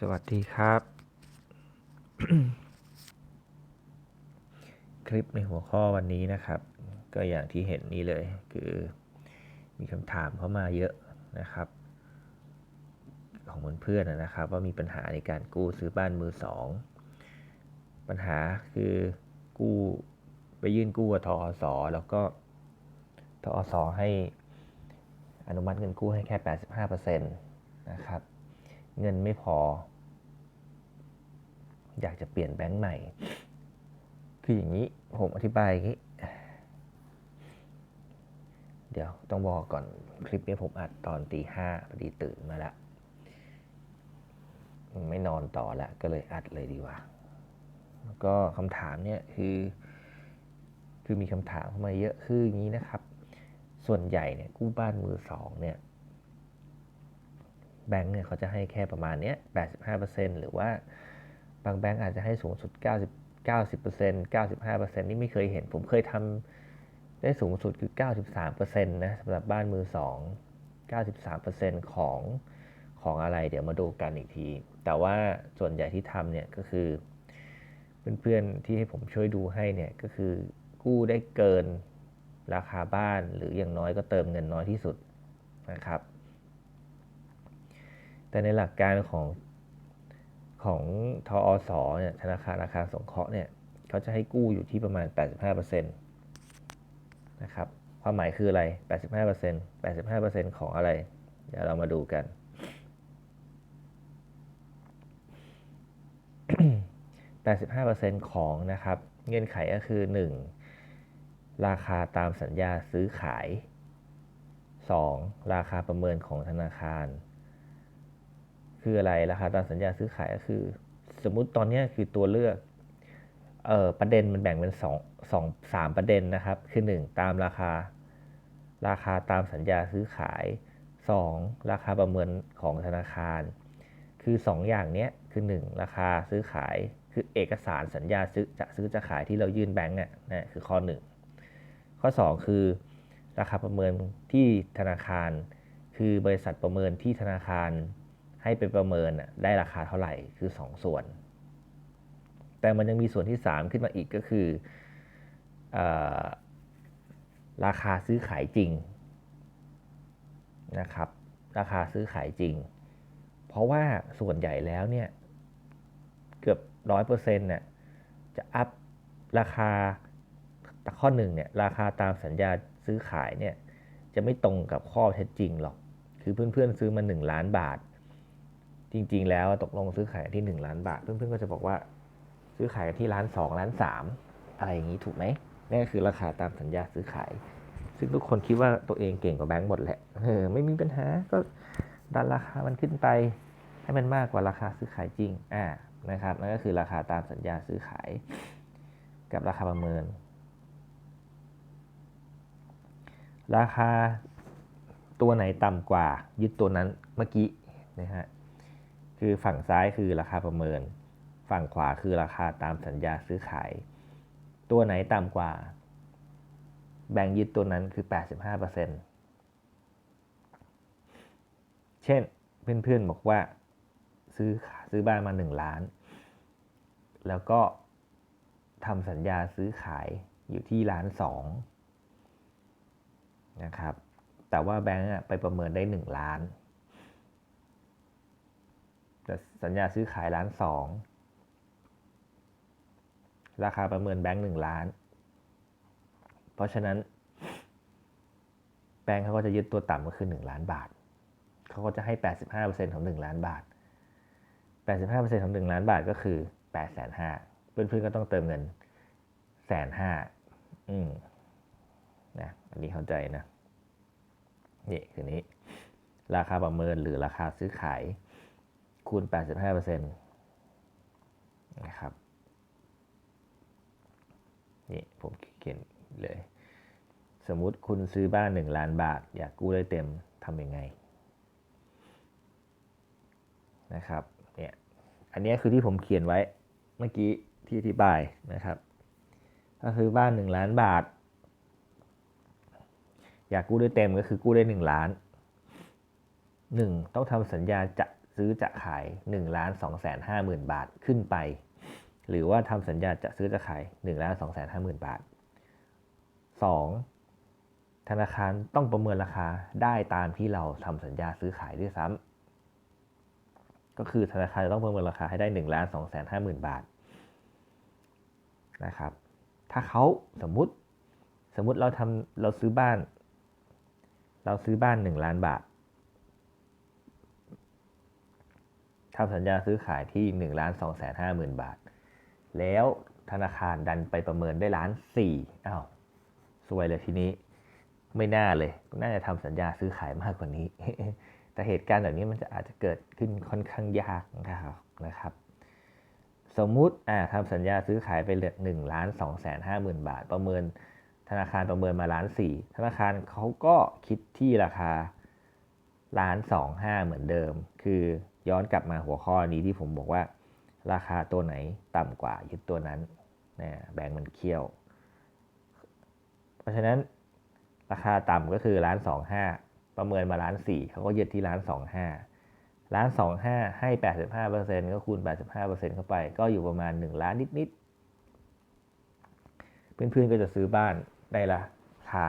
สวัสดีครับ คลิปในหัวข้อวันนี้นะครับ ก็อย่างที่เห็นนี้เลย คือมีคำถามเข้ามาเยอะนะครับ ของเพื่อนๆนะครับ ว่ามีปัญหาในการกู้ซื้อบ้านมือสอง ปัญหาคือกู้ไปยื่นกู้กับทอสแล้วก็ทอสอให้อนุมัติเงินกู้ให้แค่ 85%นะครับ เงินไม่พอ อยากจะเปลี่ยนแบงค์ใหม่ คืออย่างนี้ผมอธิบายอย่างนี้ เดี๋ยวต้องบอกก่อนคลิปนี้ผมอัดตอนตีห้าพอดีตื่นมาล้วไม่นอนต่อล้วก็เลยอัดเลยดีกว่า แล้วก็คำถามเนี่ยคือ คือมีคำถามเข้ามาเยอะคืออย่างนี้นะครับ ส่วนใหญ่เนี่ยกู้บ้านมือสองเนี่ย แบงก์เนี่ยเขาจะให้แค่ประมาณเนี้ย85%หรือว่าบางแบงก์อาจจะให้สูงสุด 90 90% 95%นี่ไม่เคยเห็น ผมเคยทำได้สูงสุดคือ 93%นะสำหรับบ้านมือ 2 93%ของของอะไรเดี๋ยวมาดูกันอีกที แต่ว่าส่วนใหญ่ที่ทำเนี่ยก็คือ เพื่อนๆที่ให้ผมช่วยดูให้เนี่ยก็คือกู้ได้เกินราคาบ้านหรืออย่างน้อยก็เติมเงินน้อยที่สุดนะครับ แต่ในหลักการของของทออสเนี่ยธนาคารอาคารสงเคราะห์เนี่ยเขาจะให้กู้อยู่ที่ประมาณ 85%นะครับความหมายคืออะไร 85% 85%ของอะไร เดี๋ยวเรามาดูกัน 85%ของนะครับ เงื่อนไขก็คือ 1. ราคาตามสัญญาซื้อขาย 2. ราคาประเมินของธนาคาร คืออะไรราคาตามสัญญาซื้อขายก็คือ สมมุติตอนนี้คือตัวเลือกเออประเด็นมันแบ่งเป็นสองสองสามประเด็นนะครับ คือ 1 ตามราคา ราคาตามสัญญาซื้อขาย 2. ราคาประเมินของธนาคาร คือ 2 อย่างนี้คือ 1 ราคาซื้อขายคือเอกสารสัญญาซื้อจะซื้อจะขายที่เรายื่นแบงก์น่ะนะคือข้อ 1 ข้อ 2 คือ ราคาประเมินที่ธนาคาร คือบริษัทประเมินที่ธนาคาร ให้ไปประเมินได้ราคาเท่าไหร่คือ 2 ส่วน แต่มันยังมีส่วนที่ 3 ขึ้นมาอีกก็คืออราคาซื้อขายจริงนะครับ ราคาซื้อขายจริง เพราะว่าส่วนใหญ่แล้วเนี่ยเกือบร้อยเปอร์เซ็นต์เนี่ยจะอัพราคาแต่ข้อหนึ่งเนี่ยราคาตามสัญญาซื้อขายเนี่ยจะไม่ตรงกับข้อเท็จจริงหรอก คือเพื่อนๆซื้อมา 1 ล้านบาท จริง ๆ แล้วตกลงซื้อขายที่ 1 ล้านบาท เพื่อนๆก็จะบอกว่า ซื้อขายที่ล้าน2ล้าน3อะไรอย่างนี้ถูกไหมนี่นคือราคาตามสัญญาซื้อขาย ซึ่งทุกคนคิดว่าตัวเองเก่งกว่าแบงก์หมดแหละเออไม่มีปัญหาก็ดันราคามันขึ้นไป ให้มันมากกว่าราคาซื้อขายจริงอ่านะครับนั่นก็คือราคาตามสัญญาซื้อขาย กับราคาประเมิน ราคาตัวไหนต่ำกว่ายึดตัวนั้นเมื่อกี้นะฮะ คือฝั่งซ้ายคือราคาประเมิน ฝั่งขวาคือราคาตามสัญญาซื้อขาย ตัวไหนต่ำกว่า แบ่งยึดตัวนั้นคือ 85%เช่นเพื่อนๆบอกว่าซื้อซื้อบ้านมา 1 ล้าน แล้วก็ทำสัญญาซื้อขายอยู่ที่ล้านสองนะครับ แต่ว่าแบงก์ไปประเมินได้ 1 ล้าน แต่สัญญาซื้อขายล้านสองราคาประเมินแบงก์หนึ่งล้าน เพราะฉะนั้น แบงก์เขาก็จะยึดตัวต่ำก็คือ1ล้านบาท เขาก็จะให้85%ของ1ล้านบาท85%ของ1ล้านบาทก็คือ8 5 0 0 0เพื่อนๆก็ต้องเติมเงินแสนห้าอืมนะอันนี้เข้าใจนะนี่คือนี้ ราคาประเมินหรือราคาซื้อขาย คูณ 85%นะครับ นี่ผมเขียนเลย สมมุติคุณซื้อบ้าน 1 ล้านบาท อยากกู้ได้เต็มทำยังไงนะครับ เนี่ย อันนี้คือที่ผมเขียนไว้เมื่อกี้ที่อธิบายนะครับ ก็คือบ้าน 1 ล้านบาท อยากกู้ได้เต็มก็คือกู้ได้ 1 ล้าน 1. ต้องทำสัญญาจะ ซื้อจะขาย1ล้าน2แสน5หมื่นบาทขึ้นไป หรือว่าทำสัญญาจะซื้อจะขาย1ล้าน2แสน5หมื่นบาท 2. ธนาคารต้องประเมินราคาได้ตามที่เราทำสัญญาซื้อขายด้วยซ้ำก็คือธนาคารจะต้องประเมินราคาให้ได้1ล้าน2แสน5หมื่นบาทนะครับ ถ้าเขาสมมุติสมมุติเราทำเราซื้อบ้าน เราซื้อบ้าน 1 ล้านบาท ทำสัญญาซื้อขายที่1ล้าน2แสน5หมื่นบาท แล้วธนาคารดันไปประเมินได้ล้านสี่อ้าวสวยเลยทีนี้ ไม่น่าเลย น่าจะทำสัญญาซื้อขายมากกว่านี้ แต่เหตุการณ์แบบนี้มันจะอาจจะเกิดขึ้นค่อนข้างยากนะครับนะครับ สมมุติอ่าทำสัญญาซื้อขายไปเหลือหนึ่งล้านสองแสนห้าหมื่นบาท ประเมินธนาคารประเมินมาล้านสี่ธนาคารเขาก็คิดที่ราคา ล้านสองห้าเหมือนเดิม คือย้อนกลับมาหัวข้อนี้ที่ผมบอกว่า ราคาตัวไหนต่ำกว่ายึดตัวนั้นนะแบ่งมันเคี่ยว เพราะฉะนั้นราคาต่ำก็คือล้านสองห้าประเมินมาล้านสี่เขาก็ยึดที่ล้านสองห้าล้านสองห้าให้แปดสิบห้าเปอร์เซ็นต์ก็คูณแปดสิบห้าเปอร์เซ็นต์เข้าไป ก็อยู่ประมาณหนึ่งล้านนิดๆเพื่อนๆก็จะซื้อบ้านได้ราคา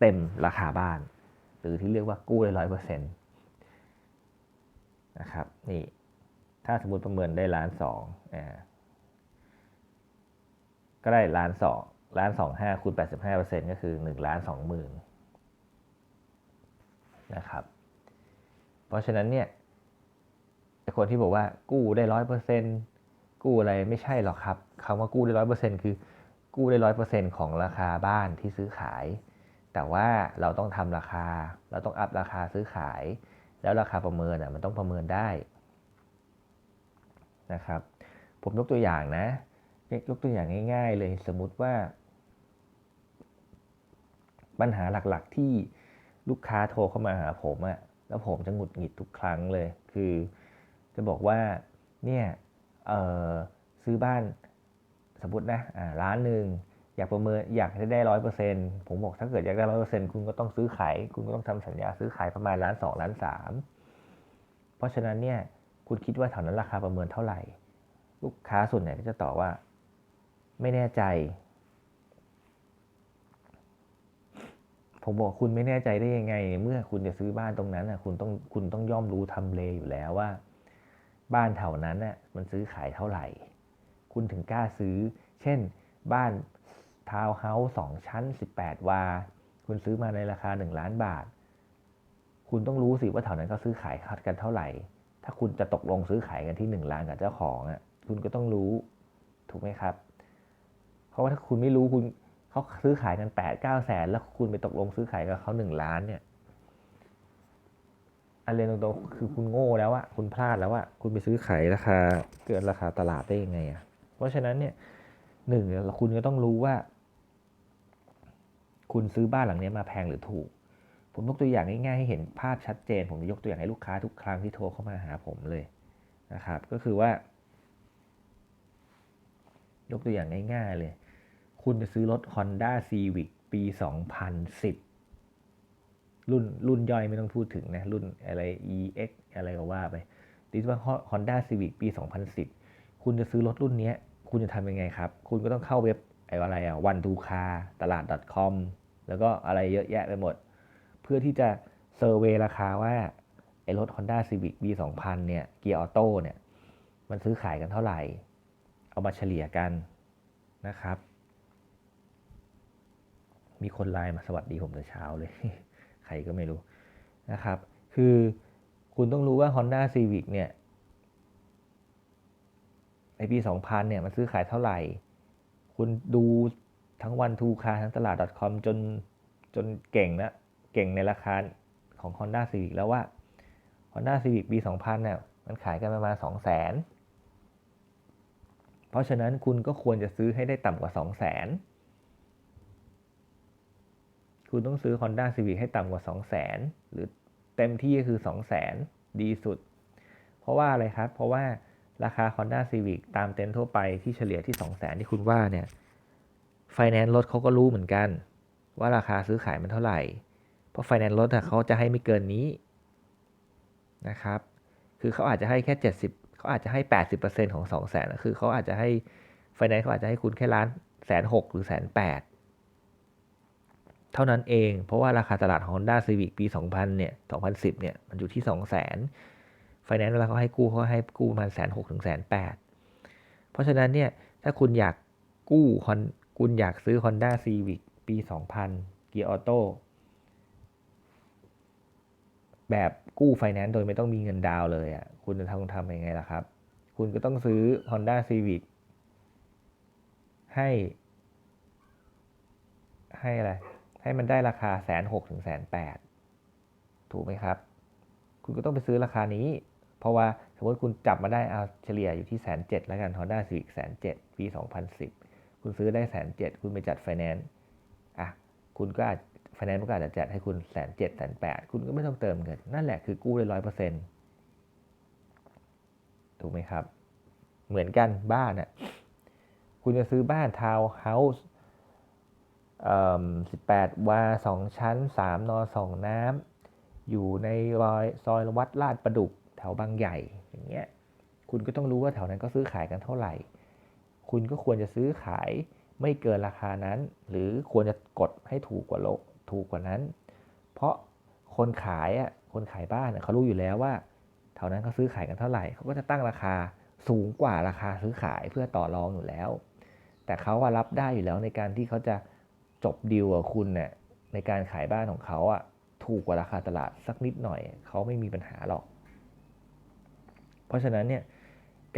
เต็มราคาบ้าน รือที่เรียกว่ากู้ได้ร้อยเปอร์เซ็นต์นะครับนี่ถ้าสมมติประเมินได้ล้านสองอ่าก็ได้ล้านสองล้านสองห้าคูณแปดสิบห้าเปอร์เซ็นต์ก็คือหนึ่งล้านสองหมื่นนะครับ เพราะฉะนั้นเนี่ยคนที่บอกว่ากู้ได้ร้อยเปอร์เซ็นต์กู้อะไรไม่ใช่หรอกครับคำว่ากู้ได้ร้อยเปอร์เซ็นต์คือกู้ได้ร้อยเปอร์เซ็นต์ของราคาบ้านที่ซื้อขาย แต่ว่าเราต้องทำราคา เราต้องอัพราคาซื้อขาย แล้วราคาประเมินอะมันต้องประเมินได้นะครับ ผมยกตัวอย่างนะ ยกตัวอย่างง่าย ๆ เลยสมมุติว่า ปัญหาหลักๆที่ลูกค้าโทรเข้ามาหาผมอะแล้วผมจะหงุดหงิดทุกครั้งเลย คือ จะบอกว่าเนี่ยเออซื้อบ้านสมมตินะอ่าล้านหนึ่ง อยากประเมินอยากให้ได้ร้อยเปอร์เซ็นต์ผมบอกถ้าเกิดอยากได้ร้อยเปอร์เซ็นต์คุณก็ต้องซื้อขายคุณก็ต้องทำสัญญาซื้อขายประมาณล้านสองล้านสามเพราะฉะนั้นเนี่ยคุณคิดว่าแถวนั้นราคาประเมินเท่าไหร่ ลูกค้าส่วนใหญ่ก็จะตอบว่า ไม่แน่ใจ ผมบอกคุณไม่แน่ใจได้ยังไง เมื่อคุณจะซื้อบ้านตรงนั้นนะคุณต้องคุณต้องย่อมรู้ทำเลอยู่แล้วว่า บ้านแถวนั้นน่ะมันซื้อขายเท่าไหร่ คุณถึงกล้าซื้อ เช่น บ้าน ทาวน์เฮาส์สองชั้น 18 วา คุณซื้อมาในราคา 1 ล้านบาท คุณต้องรู้สิว่าแถวนั้นเขาซื้อขายคัดกันเท่าไหร่ ถ้าคุณจะตกลงซื้อขายกันที่ 1 ล้านกับเจ้าของอะ คุณก็ต้องรู้ ถูกไหมครับ เพราะว่าถ้าคุณไม่รู้คุณเขาซื้อขายกัน 8 9แสนแล้วคุณไปตกลงซื้อขายกับเขา1ล้านเนี่ยอันเรียนตรงๆคือคุณโง่แล้วอะคุณพลาดแล้วอะคุณไปซื้อขายราคาเกินราคาตลาดได้ยังไงอะเพราะฉะนั้นเนี่ยหนึ่งคุณก็ต้องรู้ว่า คุณซื้อบ้านหลังนี้มาแพงหรือถูก ผมยกตัวอย่างง่ายๆให้เห็นภาพชัดเจน ผมจะยกตัวอย่างให้ลูกค้าทุกครั้งที่โทรเข้ามาหาผมเลยนะครับ ก็คือว่า ยกตัวอย่างง่ายๆเลย คุณจะซื้อรถ Honda Civic ปี 2010 รุ่นรุ่นย่อยไม่ต้องพูดถึงนะ รุ่นอะไร EX อะไรก็ว่าไปดิสว่า Honda Civic ปี 2010 คุณจะซื้อรถรุ่นนี้ คุณจะทำยังไงครับ คุณก็ต้องเข้าเว็บ ไอ้อะไรอะ one to car ตลาด .com แล้วก็อะไรเยอะแยะไปหมด เพื่อที่จะเซอร์เวยราคาว่า ไอ้รถ Honda Civic ปี2000เนี่ยเกียร์ออโต้เนี่ยมันซื้อขายกันเท่าไหร่ เอามาเฉลี่ยกันนะครับ มีคนไลน์มาสวัสดีผมแต่เช้าเลย ใครก็ไม่รู้นะครับ คือคุณต้องรู้ว่า Honda Civic เนี่ยในปี 2000 เนี่ย มันซื้อขายเท่าไหร่ คุณดูทั้งวันทูคาทั้งตลาด .com จนจนเก่งนะเก่งในราคาของ Honda Civic แล้วว่า Honda Civic ปี 2000เนี่ยมันขายกันประมาณ 2 0 0 0 0 0เพราะฉะนั้นคุณก็ควรจะซื้อให้ได้ต่ำกว่า 2 0 0 0 0 คุณต้องซื้อ Honda Civic ให้ต่ำกว่า 2 0 0 0 0 0หรือเต็มที่ก็คือ 2 0 0 0 0 0 ดีสุด เพราะว่าอะไรครับ เพราะว่า ราคา Honda Civic ตามเต็นท์ทั่วไปที่เฉลี่ยที่ 2 0 0 0 0 0ที่คุณว่าเนี่ยไฟแนนซ์รถเขาก็รู้เหมือนกัน ว่าราคาซื้อขายมันเท่าไหร่ เพราะไฟแนนซ์รถเขาจะให้ไม่เกินนี้นะครับ คือเขาอาจจะให้แค่เจ็ดสิบเขาอาจจะให้แปดสิบเปอร์เซ็นของสองแสนคือเขาอาจจะให้ไฟแนนซ์เขาอาจจะให้คุณแค่ล้านแสนหกหรือแสนแปดเท่านั้นเอง เพราะว่าราคาตลาด Honda Civic ปี 2000 เนี่ย 2010 เนี่ย มันอยู่ที่ 2 0 0 0 0 0 ไฟแนนซ์เวลาเขาให้กู้เขาให้กู้ประมาณแสนหกถึงแสนแปดเพราะฉะนั้นเนี่ยถ้าคุณอยากกู้คอนคุณอยากซื้อ Honda Civic ปี 2000 เกียร์ออโต้แบบกู้ไฟแนนซ์โดยไม่ต้องมีเงินดาวเลยอะ่ะคุณจะทำทำยังไงล่ะครับ คุณก็ต้องซื้อ Honda Civic ให้ ให้อะไร ให้มันได้ราคาแสนหกถึงแสนแปดถูกไหมครับ คุณก็ต้องไปซื้อราคานี้ เพราะว่าสมมติคุณจับมาได้เอาเฉลี่ยอยู่ที่แสนเจ็ดแล้วกัน Honda Civic แสนเจ็ดปี 2010 คุณซื้อได้แสนเจ็ดคุณไปจัดไฟแนนซ์อะคุณก็อาจไฟแนนซ์ก็อาจจะจัดให้คุณแสนเจ็ดแสนแปดคุณก็ไม่ต้องเติมเงินนั่นแหละคือกู้ได้ร้อยเปอร์เซ็นต์ถูกไหมครับ เหมือนกันบ้านอะคุณจะซื้อบ้านทาวน์เฮาส์สิบแปดวาสองชั้นสามนอสองน้ำอยู่ในรอยซอยวัดลาดประดุก แถวบางใหญ่อย่างเงี้ยคุณก็ต้องรู้ว่าแถวนั้นก็ซื้อขายกันเท่าไหร่ คุณก็ควรจะซื้อขายไม่เกินราคานั้น หรือควรจะกดให้ถูกกว่าโลถูกกว่านั้น เพราะคนขายอะคนขายบ้านเขารู้อยู่แล้วว่าแถวนั้นเขาซื้อขายกันเท่าไหร่เขาก็จะตั้งราคาสูงกว่าราคาซื้อขายเพื่อต่อรองอยู่แล้ว แต่เขาว่ารับได้อยู่แล้วในการที่เขาจะจบดีลกับคุณเนี่ยในการขายบ้านของเขาอะถูกกว่าราคาตลาดสักนิดหน่อยเขาไม่มีปัญหาหรอก เพราะฉะนั้นเนี่ย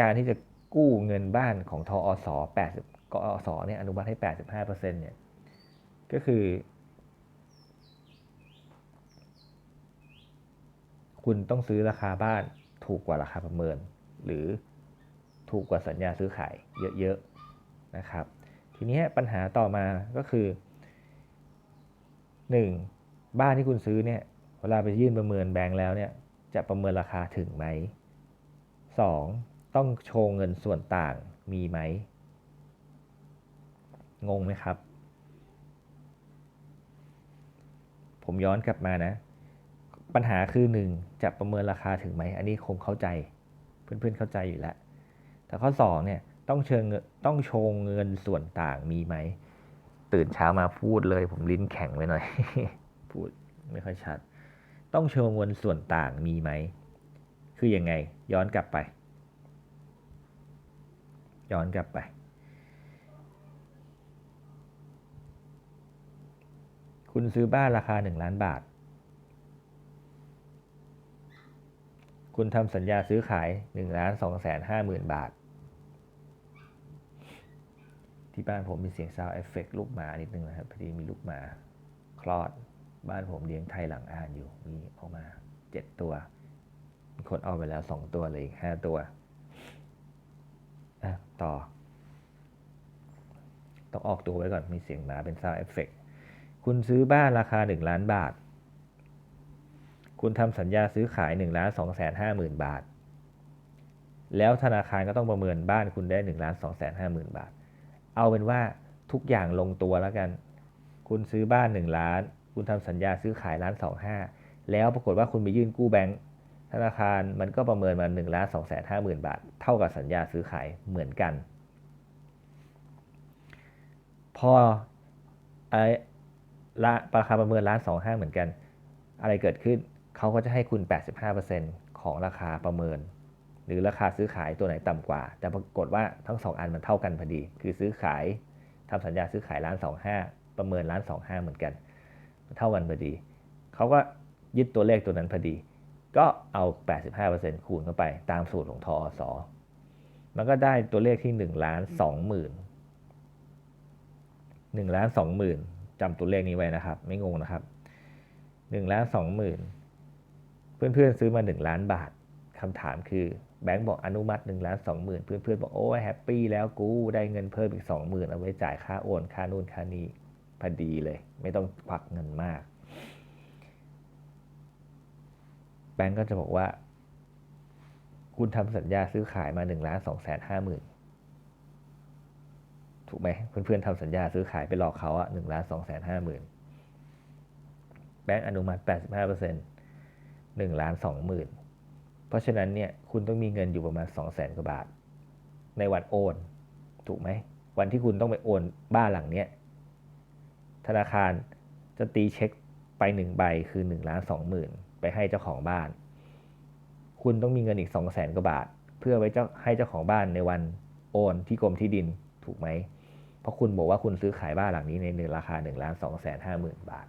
การที่จะกู้เงินบ้านของทอส80กอสเนี่ยอนุมัติให้ 85%เนี่ยก็คือ คุณต้องซื้อราคาบ้านถูกกว่าราคาประเมิน หรือถูกกว่าสัญญาซื้อขายเยอะๆนะครับ ทีนี้ปัญหาต่อมาก็คือ 1. บ้านที่คุณซื้อเนี่ยเวลาไปยื่นประเมินแบงค์แล้วเนี่ยจะประเมินราคาถึงไหม 2. ต้องโชว์เงินส่วนต่างมีไหม งงไหมครับ ผมย้อนกลับมานะ ปัญหาคือ 1. จะประเมินราคาถึงไหม อันนี้คงเข้าใจ เพื่อนๆเข้าใจอยู่แล้ว แต่ข้อ 2 เนี่ยต้องเชิงต้องโชว์เงินส่วนต่างมีไหม ตื่นเช้ามาพูดเลย ผมลิ้นแข็งไว้หน่อย พูดไม่ค่อยชัด ต้องโชว์เงินส่วนต่างมีไหม คือยังไง ย้อนกลับไป ย้อนกลับไป คุณซื้อบ้านราคา 1 ล้านบาท คุณทำสัญญาซื้อขาย1ล้าน2แสน5หมื่นบาท ที่บ้านผมมีเสียงซาวเอฟเฟกลูกหมานิดนึงนะครับพอดีมีลูกหมา คลอด บ้านผมเลี้ยงไทยหลังอ่านอยู่มีออกมา 7 ตัว คนเอาไปแล้ว2ตัวเลยอีก5ตัวอะต่อ ต้องออกตัวไว้ก่อนมีเสียงหมาเป็นซาวเอฟเฟกคุณซื้อบ้านราคา 1 ล้านบาท คุณทำสัญญาซื้อขาย1ล้าน2แสน5หมื่นบาท แล้วธนาคารก็ต้องประเมินบ้านคุณได้1ล้าน2แสน5หมื่นบาท เอาเป็นว่าทุกอย่างลงตัวแล้วกัน คุณซื้อบ้าน 1 ล้าน คุณทำสัญญาซื้อขายล้าน2 5แล้วปรากฏว่าคุณไปยื่นกู้แบงก์ ธนาคารมันก็ประเมินมา1ล้าน2แสน5หมื่นบาท เท่ากับสัญญาซื้อขายเหมือนกัน พอไอ้ละราคาประเมินล้านสองห้าเหมือนกัน อะไรเกิดขึ้นเขาก็จะให้คุณ 85%ของราคาประเมิน หรือราคาซื้อขายตัวไหนต่ำกว่า แต่ปรากฏว่าทั้ง 2 อันมันเท่ากันพอดี คือซื้อขายทำสัญญาซื้อขายล้านสองห้าประเมินล้านสองห้าเหมือนกัน เท่ากันพอดี เขาก็ยึดตัวเลขตัวนั้นพอดี ก็เอา 85%คูณเข้าไปตามสูตรของทอสมันก็ได้ตัวเลขที่1ล้าน2หมื่น1ล้าน2หมื่นจำตัวเลขนี้ไว้นะครับ ไม่งงนะครับหนึ่งล้านสองหมื่นเพื่อนๆ ซื้อมาหนึ่งล้านบาทคำถามคือแบงก์บอกอนุมัติหนึ่งล้านสองหมื่นเพื่อนๆ บอกโอ้ยแฮปปี้แล้วกูได้เงินเพิ่มอีกสองหมื่นเอาไว้จ่ายค่าโอน ค่านู่นค่านี้พอดีเลย ไม่ต้องควักเงินมาก แบงก์ก็จะบอกว่า คุณทำสัญญาซื้อขายมาหนึ่งล้านสองแสนห้าหมื่นถูกไหมเพื่อนๆทำสัญญาซื้อขายไปหลอกเขาอะหนึ่งล้านสองแสนห้าหมื่นแบงก์อนุมัติแปดสิบห้าเปอร์เซ็นต์หนึ่งล้านสองหมื่นเพราะฉะนั้นเนี่ยคุณต้องมีเงินอยู่ประมาณ 2 0 0แสนกว่าบาท ในวันโอน ถูกไหม วันที่คุณต้องไปโอนบ้านหลังเนี้ยธนาคารจะตีเช็คไปหนึ่งใบคือ1นล้านสองหมื่น ไปให้เจ้าของบ้าน คุณต้องมีเงินอีก 2 0 0แสนกว่าบาท เพื่อไว้เจ้าให้เจ้าของบ้านในวันโอนที่กรมที่ดินถูกไหม เพราะคุณบอกว่าคุณซื้อขายบ้านหลังนี้ในหนึ่งราคา1นึ่งล้านสองแสนห้าหมื่นบาท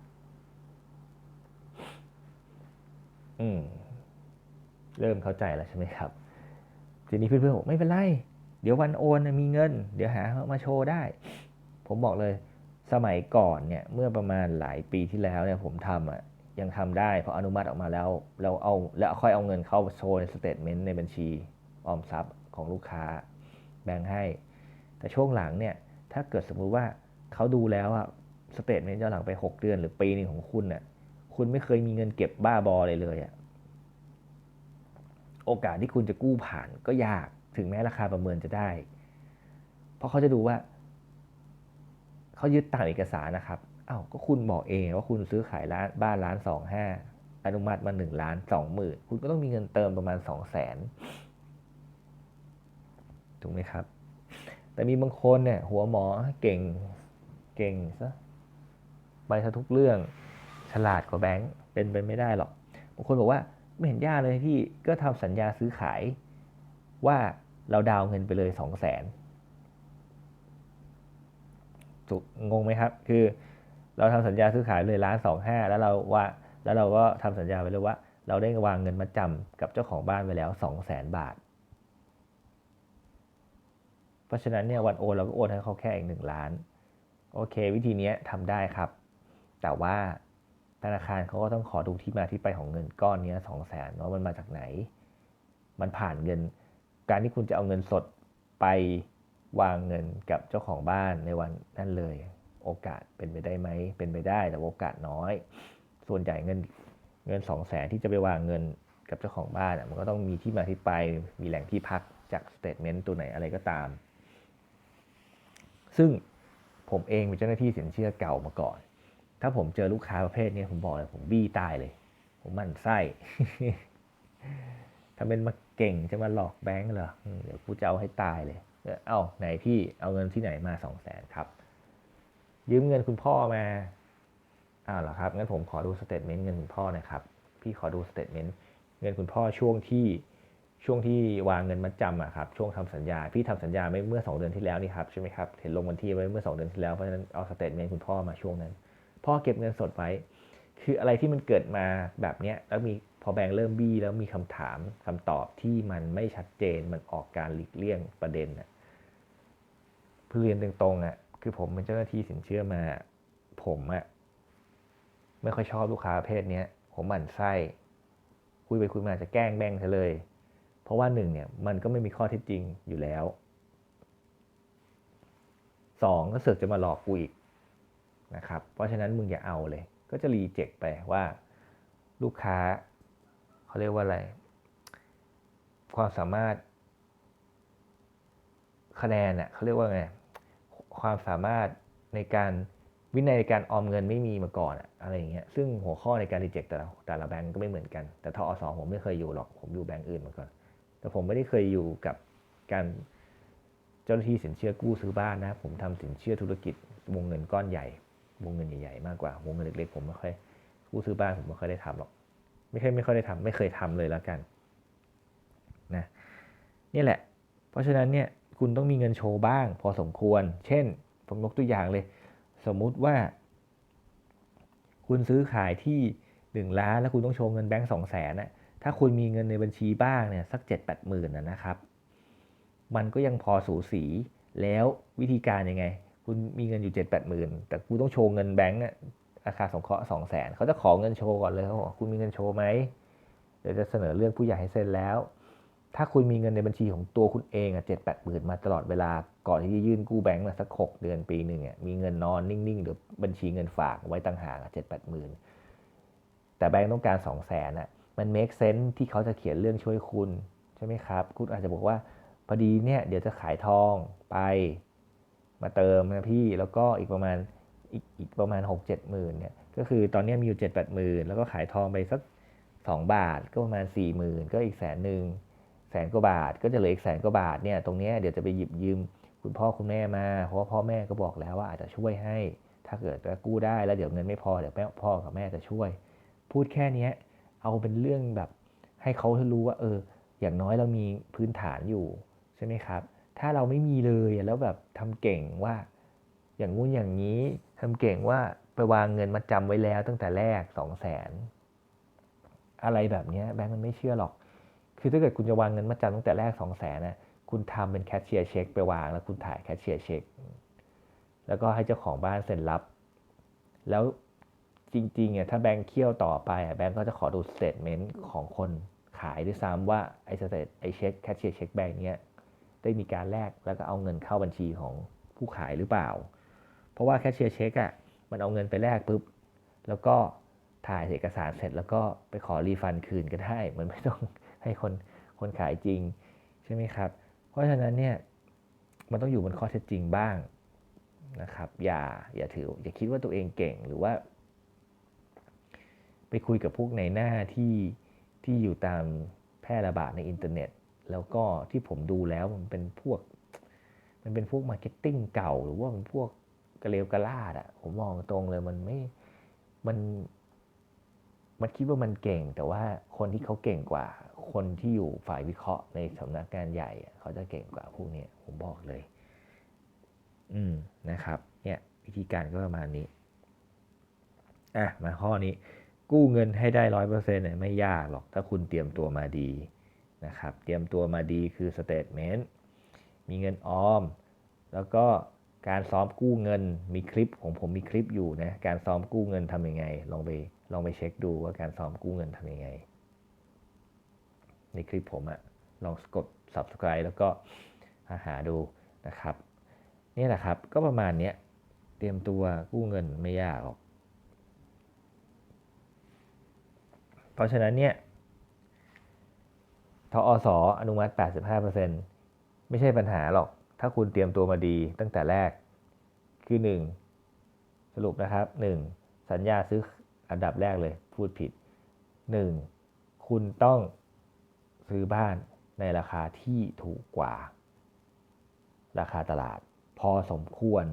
อืม เริ่มเข้าใจแล้วใช่ไหมครับ ทีนี้เพื่อนๆบอกไม่เป็นไร เดี๋ยววันโอนมีเงิน เดี๋ยวหามาโชว์ได้ ผมบอกเลย สมัยก่อนเนี่ย เมื่อประมาณหลายปีที่แล้วเนี่ยผมทำอะ ยังทำได้เพราะอนุมัติออกมาแล้ว เราเอาแล้วค่อยเอาเงินเข้าโชว์ในสเตทเมนต์ในบัญชีออมทรัพย์ของลูกค้าแบ่งให้ แต่ช่วงหลังเนี่ยถ้าเกิดสมมุติว่าเขาดูแล้วอะสเตทเมนต์ย้อนหลังไป 6 เดือนหรือปีหนึงของคุณน่ะคุณไม่เคยมีเงินเก็บบ้าบอเลยเลยอะโอกาสที่คุณจะกู้ผ่านก็ยากถึงแม้ราคาประเมินจะได้ เพราะเขาจะดูว่า เขายึดตามเอกสารนะครับ อา้าวก็คุณบอกเองว่าคุณซื้อขายร้านบ้านล้านสองห้าอนุมัติมาหนึ่งล้านสองหมื่นคุณก็ต้องมีเงินเติมประมาณสองแสนถูกไหมครับ แต่มีบางคนเนี่ยหัวหมอเก่งเก่งซะไปซะทุกเรื่องฉลาดกว่าแบงค์เป็นไปไม่ได้หรอกบางคนบอกว่าไม่เห็นยากเลยพี่ก็ทำสัญญาซื้อขายว่าเราดาวเงินไปเลยสองแสนถูกงงไหมครับ คือ เราทำสัญญาซื้อขายเลยล้านสองห้าแล้วเราว่า แล้วเราก็ทำสัญญาไปเลยว่า เราได้วางเงินมาจำกับเจ้าของบ้านไปแล้วสองแสนบาท เพราะฉะนั้นเนี่ยวันโอนเราก็โอนให้เขาแค่อีกหนึ่งล้าน โอเค วิธีนี้ทำได้ครับ แต่ว่าธนาคารเขาก็ต้องขอดูที่มาที่ไปของเงินก้อนนี้สองแสนว่ามันมาจากไหน มันผ่านเงิน การที่คุณจะเอาเงินสดไปวางเงินกับเจ้าของบ้านในวันนั่นเลย โอกาสเป็นไปได้ไหม เป็นไปได้แต่โอกาสน้อย ส่วนใหญ่เงินเงินสองแสนที่จะไปวางเงินกับเจ้าของบ้านมันก็ต้องมีที่มาที่ไป มีแหล่งที่พักจากสเตทเมนต์ตัวไหนอะไรก็ตาม ซึ่งผมเองเป็นเจ้าหน้าที่สินเชื่อเก่ามาก่อน ถ้าผมเจอลูกค้าประเภทนี้ผมบอกเลยผมบี้ตายเลย ผมมั่นไส้ถ้าเป็นมาเก่งจะมาหลอกแบงก์เหรอเดี๋ยวกูจะเอาให้ตายเลย เอ้าไหนพี่เอาเงินที่ไหนมาสองแสนครับ ยืมเงินคุณพ่อมาอ้าวเหรอครับงั้นผมขอดูสเตทเมนต์เงินคุณพ่อหนะครับ พี่ขอดูสเตทเมนต์เงินคุณพ่อช่วงที่ช่วงที่วางเงินมัดจำอะครับช่วงทำสัญญา พี่ทำสัญญาไม่เมื่อ 2 เดือนที่แล้วนี่ครับใช่ไหมครับเห็นลงวันที่ไว้เมื่อ 2 เดือนที่แล้วเพราะฉะนั้นเอาสเตทเมนต์คุณพ่อมาช่วงนั้น พ่อเก็บเงินสดไว้ คืออะไรที่มันเกิดมาแบบเนี้ยแล้วมีพอแบงค์เริ่มบี้แล้วมีคำถามคำตอบที่มันไม่ชัดเจนมันออกการหลีกเลี่ยงประเด็นอะเพื่อเรียนตรงๆอะ คือผมเป็นเจ้าหน้าที่สินเชื่อมา ผมอะไม่ค่อยชอบลูกค้าประเภทเนี้ย ผมหมั่นไส้คุยไปคุยมาจะแกล้งแบงเธอเลย เพราะว่าหนึ่งเนี่ยมันก็ไม่มีข้อเท็จจริงอยู่แล้วสองก็เสือกจะมาหลอกกูอีกนะครับ เพราะฉะนั้นมึงอย่าเอาเลย ก็จะรีเจ็คไปว่าลูกค้าเขาเรียกว่าอะไร ความสามารถคะแนนเน่ะเขาเรียกว่าไง ความสามารถในการวินัยในการออมเงินไม่มีมาก่อนอะอะไรอย่างเงี้ยซึ่งหัวข้อในการรีเจ็คแต่ละแต่ละแบงก์ก็ไม่เหมือนกัน แต่ทอสอผมไม่เคยอยู่หรอกผมอยู่แบงก์อื่นมาก่อน แต่ผมไม่ได้เคยอยู่กับการเจ้าหน้าที่สินเชื่อกู้ซื้อบ้านนะ ผมทำสินเชื่อธุรกิจวงเงินก้อนใหญ่ วงเงินใหญ่ๆมากกว่าวงเงินเล็กๆผมไม่ค่อยกู้ซื้อบ้านผมไม่ค่อยได้ทำหรอก ไม่ใช่ไม่ค่อยได้ทำไม่เคยทำเลยแล้วกันนะนี่แหละ เพราะฉะนั้นเนี่ย คุณต้องมีเงินโชว์บ้าง พอสมควร เช่น ผมยกตัวอย่างเลย สมมุติว่า คุณซื้อขายที่หนึ่งล้าน แล้วคุณต้องโชว์เงินแบงก์สองแสนน่ะถ้าคุณมีเงินในบัญชีบ้างเนี่ยสักเจ็ดแปดหมื่นนะครับ มันก็ยังพอสูสี แล้ววิธีการยังไง คุณมีเงินอยู่เจ็ดแปดหมื่นแต่คุณต้องโชว์เงินแบงก์ราคาสงเคราะห์สองแสนเขาจะขอเงินโชว์ก่อนเลยเขาบอกคุณมีเงินโชว์ไหมเดี๋ยวจะเสนอเรื่องผู้ใหญ่ให้เซ็นแล้ว ถ้าคุณมีเงินในบัญชีของตัวคุณเองอะเจ็ดแปดหมื่นมาตลอดเวลาก่อนที่จะยื่นกู้แบงก์มาสักหกเดือนปีหนึ่งอะมีเงินนอนนิ่งๆหรือบัญชีเงินฝากไว้ต่างหากเจ็ดแปดหมื่นแต่แบงก์ต้องการสองแสนอะมัน make sense ที่เขาจะเขียนเรื่องช่วยคุณใช่ไหมครับ คุณอาจจะบอกว่าพอดีเนี่ยเดี๋ยวจะขายทองไป มาเติมนะพี่แล้วก็อีกประมาณอีกอีกประมาณหกเจ็ดหมื่นเนี่ยก็คือตอนนี้มีอยู่เจ็ดแปดหมื่นแล้วก็ขายทองไปสัก 2 บาทก็ประมาณ 4 0,000 ก็อีกแสนหนึ่ง แสนกว่าบาท ก็จะเหลืออีกแสนกว่าบาทเนี่ยตรงนี้เดี๋ยวจะไปหยิบยืมคุณพ่อคุณแม่มา เพราะว่าพ่อแม่ก็บอกแล้วว่าอาจจะช่วยให้ ถ้าเกิดว่ากู้ได้แล้วเดี๋ยวเงินไม่พอเดี๋ยวแม่พ่อกับแม่จะช่วย พูดแค่นี้เอาเป็นเรื่องแบบให้เขารู้ว่าเออ อย่างน้อยเรามีพื้นฐานอยู่ใช่ไหมครับ ถ้าเราไม่มีเลยแล้วแบบทำเก่งว่า อย่างงู้นอย่างนี้ทำเก่งว่าไปวางเงินมาจำไว้แล้วตั้งแต่แรกสองแสนอะไรแบบนี้แบงก์มันไม่เชื่อหรอก คือถ้าเกิดคุณจะวางเงินมาจำตั้งแต่แรกสองแสนนะคุณทำเป็นแคชเชียร์เช็คไปวางแล้วคุณถ่ายแคชเชียร์เช็คแล้วก็ให้เจ้าของบ้านเซ็นรับ แล้วจริงๆอะถ้าแบงก์เคี่ยวต่อไปอะแบงก์ก็จะขอดูสเตทเมนต์ของคนขายด้วยซ้ำว่าไอ้สเตทไอ้เช็คแคชเชียร์เช็คแบงก์เนี้ยได้มีการแลกแล้วก็เอาเงินเข้าบัญชีของผู้ขายหรือเปล่า เพราะว่าแคชเชียร์เช็คอะมันเอาเงินไปแลกปุ๊บแล้วก็ถ่ายเอกสารเสร็จแล้วก็ไปขอรีฟันคืนก็ได้มันไม่ต้อง ให้คนคนขายจริงใช่ไหมครับ เพราะฉะนั้นเนี่ยมันต้องอยู่บนข้อเท็จจริงบ้างนะครับอย่าอย่าถืออย่าคิดว่าตัวเองเก่งหรือว่า ไปคุยกับพวกในหน้าที่ที่อยู่ตามแพร่ระบาดในอินเทอร์เน็ต แล้วก็ที่ผมดูแล้วมันเป็นพวก มันเป็นพวกมาร์เก็ตติ้งเก่า หรือว่ามันพวกกระเลวกระลาดอะผมมองตรงเลยมันไม่มันมันคิดว่ามันเก่ง แต่ว่าคนที่เขาเก่งกว่า คนที่อยู่ฝ่ายวิเคราะห์ในสำนักงานใหญ่ เขาจะเก่งกว่าพวกนี้ผมบอกเลย อืมนะครับ เนี่ยวิธีการก็ประมาณนี้ อะ มาข้อนี้ กู้เงินให้ได้ร้อยเปอร์เซ็นต์เนี่ยไม่ยากหรอกถ้าคุณเตรียมตัวมาดีนะครับ เตรียมตัวมาดีคือสเตทเมนต์มีเงินออม แล้วก็การซ้อมกู้เงินมีคลิปของผมมีคลิปอยู่นะ การซ้อมกู้เงินทำยังไง ลองไปลองไปเช็คดูว่าการซ้อมกู้เงินทำยังไง ในคลิปผมอะลองกด subscribe แล้วก็หาดูนะครับนี่แหละครับก็ประมาณนี้เตรียมตัวกู้เงินไม่ยากหรอก เพราะฉะนั้นเนี่ยทอสออนุมัติ 85%ไม่ใช่ปัญหาหรอก ถ้าคุณเตรียมตัวมาดีตั้งแต่แรก คือ 1 สรุปนะครับ 1 สัญญาซื้ออันดับแรกเลยพูดผิด 1. คุณต้อง ซื้อบ้านในราคาที่ถูกกว่า ราคาตลาด พอสมควร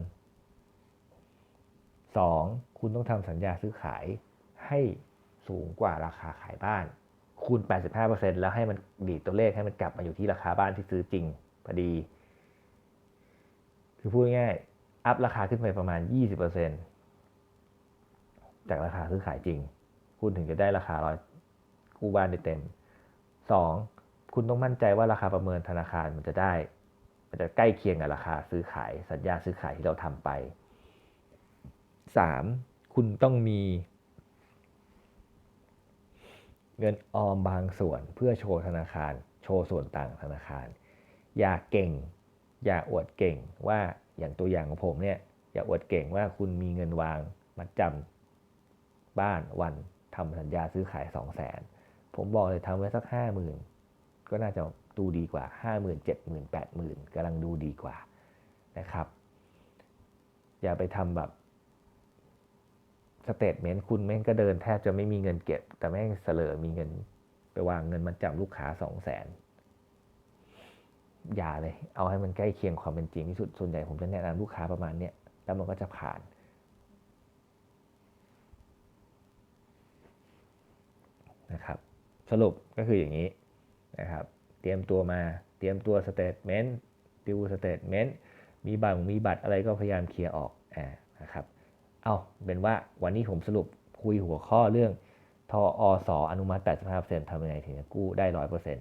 2. คุณต้องทำสัญญาซื้อขายให้สูงกว่าราคาขายบ้าน คูณ 85%แล้วให้มันดีดตัวเลขให้มันกลับมาอยู่ที่ราคาบ้านที่ซื้อจริงพอดี คือพูดง่ายอัพราคาขึ้นไปประมาณ 20%จากราคาซื้อขายจริง คุณถึงจะได้ราคาร้อยกู้บ้านได้เต็ม 2. คุณต้องมั่นใจว่าราคาประเมินธนาคารมันจะได้ มันจะใกล้เคียงกับราคาซื้อขายสัญญาซื้อขายที่เราทำไป 3. คุณต้องมีเงินออมบางส่วนเพื่อโชว์ธนาคาร โชว์ส่วนต่างธนาคาร อย่าเก่ง อย่าอวดเก่งว่าอย่างตัวอย่างของผมเนี่ยอย่าอวดเก่งว่าคุณมีเงินวางมัดจำบ้านวันทำสัญญาซื้อขาย 2 0 0แสน ผมบอกเลยทำไว้สักห้าหมื่นก็น่าจะดูดีกว่าห้าหมื่นเจ็ดหมื่นแปดหมื่นกำลังดูดีกว่านะครับ อย่าไปทำแบบสเตทเมนต์คุณแม่งก็เดินแทบจะไม่มีเงินเก็บ แต่แม่งเสลอมีเงิน ไปวางเงินมันจำลูกค้าสองแสนอย่าเลย เอาให้มันใกล้เคียงความเป็นจริงที่สุด ส่วนใหญ่ผมจะแนะนำลูกค้าประมาณเนี้ยแล้วมันก็จะผ่าน นะครับ สรุปก็คืออย่างนี้นะครับ เตรียมตัวมา เตรียมตัวสเตทเมนต์ดิวสเตทเมนต์มีบัตรมีบัตรอะไรก็พยายามเคลียร์ออกอ่านะครับ เอาเป็นว่าวันนี้ผมสรุปคุยหัวข้อเรื่องทออสออนุมัติ 85%ทำยังไงถึงจะกู้ได้ 100%น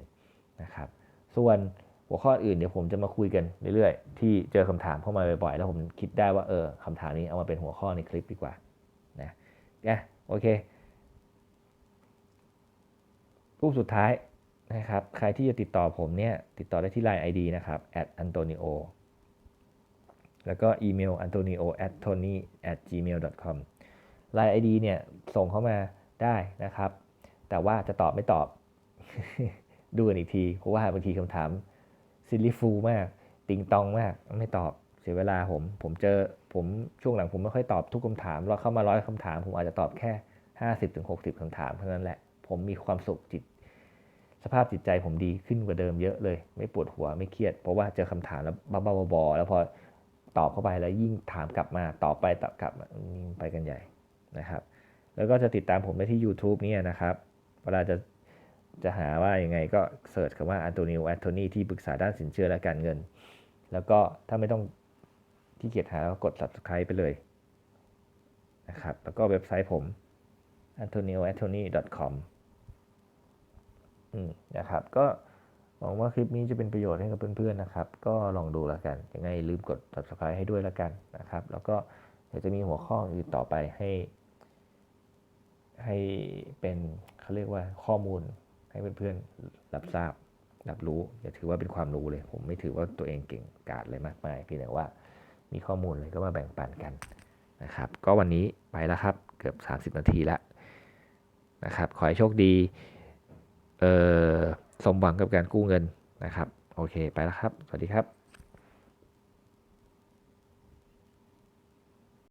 ะครับ ส่วนหัวข้ออื่นเดี๋ยวผมจะมาคุยกันเรื่อยๆ ที่เจอคำถามเข้ามาบ่อยๆ แล้วผมคิดได้ว่าเออคำถามนี้เอามาเป็นหัวข้อในคลิปดีกว่านะอะโอเค รูปสุดท้ายนะครับ ใครที่จะติดต่อผมเนี่ย ติดต่อได้ที่ Line ID นะครับ @antonio แล้วก็อีเมล antonio at tony at gmail com Line ID เนี่ยส่งเข้ามาได้นะครับ แต่ว่าจะตอบไม่ตอบ ดูกันอีกที เพราะว่าบางทีคำถามซิลิฟูมาก ติงตองมาก ไม่ตอบเสียเวลาผม ผมเจอผมช่วงหลังผมไม่ค่อยตอบทุกคำถามเราเข้ามาร้อยคำถาม ผมอาจจะตอบแค่ 50-60คำถามเท่านั้นแหละ ผมมีความสุขจิต สภาพจิตใจผมดีขึ้นกว่าเดิมเยอะเลย ไม่ปวดหัวไม่เครียด เพราะว่าเจอคำถามแล้วบ้าๆบอๆแล้วพอตอบเข้าไปแล้วยิ่งถามกลับมาตอบไปตอบกลับมายิ่ไปกันใหญ่นะครับ แล้วก็จะติดตามผมได้ที่ YouTube นี่นะครับ เวลาจะจะหาว่ายังไงก็เสิร์ชคำว่าอันโตนิโอแอนโทนีที่ปรึกษาด้านสินเชื่อและการเงิน แล้วก็ถ้าไม่ต้องที่เกียจหาก็กด subscribe ไปเลยนะครับ แล้วก็เว็บไซต์ผม antonioanthony.com นะครับ ก็หวังว่าคลิปนี้จะเป็นประโยชน์ให้กับเพื่อนๆนะครับ ก็ลองดูแล้วกัน ยังไงลืมกด subscribe ให้ด้วยแล้วกันนะครับ แล้วก็เดี๋ยวจะมีหัวข้ออื่นต่อไปให้ ให้เป็นเขาเรียกว่าข้อมูลให้เพื่อนๆรับทราบรับรู้อย่าถือว่าเป็นความรู้เลย ผมไม่ถือว่าตัวเองเก่งกาจเลยมากมายเพียงแต่ว่ามีข้อมูลอะไรก็มาแบ่งปันกันนะครับ ก็วันนี้ไปแล้วครับ เกือบ 30 นาทีแล้วนะครับ ขอให้โชคดี สมหวังกับการกู้เงินนะครับ โอเค ไปแล้วครับ สวัสดีครับ